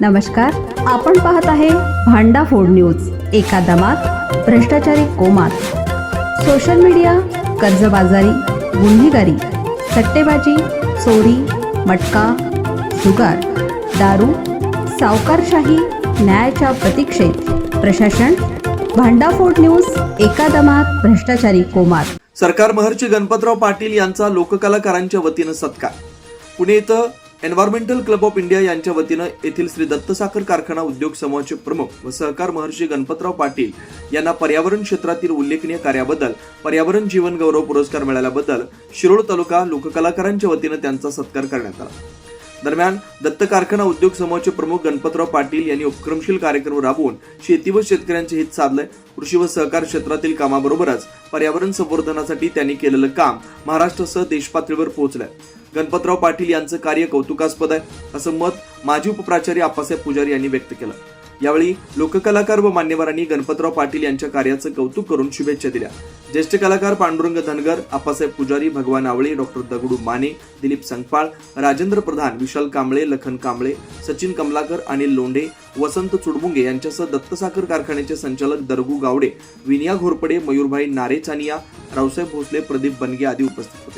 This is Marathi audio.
नमस्कार आपण पाहत आहे भांडा फोड न्यूज एका दमात भ्रष्टाचारी कोमात. सोशल मीडिया कर्जबाजारी गुन्हेगारी सट्टेबाजी चोरी मटका जुगार दारू सावकारशाही न्यायाच्या प्रतीक्षेत. प्रशासन भांडाफोड न्यूज एका दमात भ्रष्टाचारी कोमात. सरकार महर्षी गणपतराव पाटील यांचा लोककलाकारांच्या वतीनं सत्कार. पुणे इथं एन्व्हायरमेंटल क्लब ऑफ इंडिया यांच्या वतीनं येथील श्री दत्त साखर कारखाना उद्योग समूहाचे प्रमुख व सहकार महर्षी गणपतराव पाटील यांना पर्यावरण क्षेत्रातील उल्लेखनीय कार्याबद्दल पर्यावरण जीवन गौरव पुरस्कार मिळाल्याबद्दल शिरोळ तालुका लोककलाकारांच्या वतीनं त्यांचा सत्कार करण्यात आला. दरम्यान दत्त कारखाना उद्योग समूहाचे प्रमुख गणपतराव पाटील यांनी उपक्रमशील कार्यक्रम राबवून शेती व शेतकऱ्यांचे हित साधलंय कृषी व सहकार क्षेत्रातील कामाबरोबरच पर्यावरण संवर्धनासाठी त्यांनी केलेलं काम महाराष्ट्रासह देशपातळीवर पोहोचलंय. गणपतराव पाटील यांचं कार्य कौतुकास्पद आहे असं मत माजी उपप्राचार्य आप्पासाहेब पुजारी यांनी व्यक्त केलं. यावेळी लोककलाकार व मान्यवरांनी गणपतराव पाटील यांच्या कार्याचं कौतुक करून शुभेच्छा दिल्या. ज्येष्ठ कलाकार पांडुरंग धनगर आप्पासाहेब पुजारी भगवान आवळे डॉक्टर दगडू माने दिलीप संगपाळ राजेंद्र प्रधान विशाल कांबळे लखन कांबळे सचिन कमलाकर अनिल लोंढे वसंत चुडमुंगे यांच्यासह दत्तसाखर कारखान्याचे संचालक दरगू गावडे विनिया घोरपडे मयूरभाई नारेचानिया रावसाहेब भोसले प्रदीप बनगे आदी उपस्थित होते.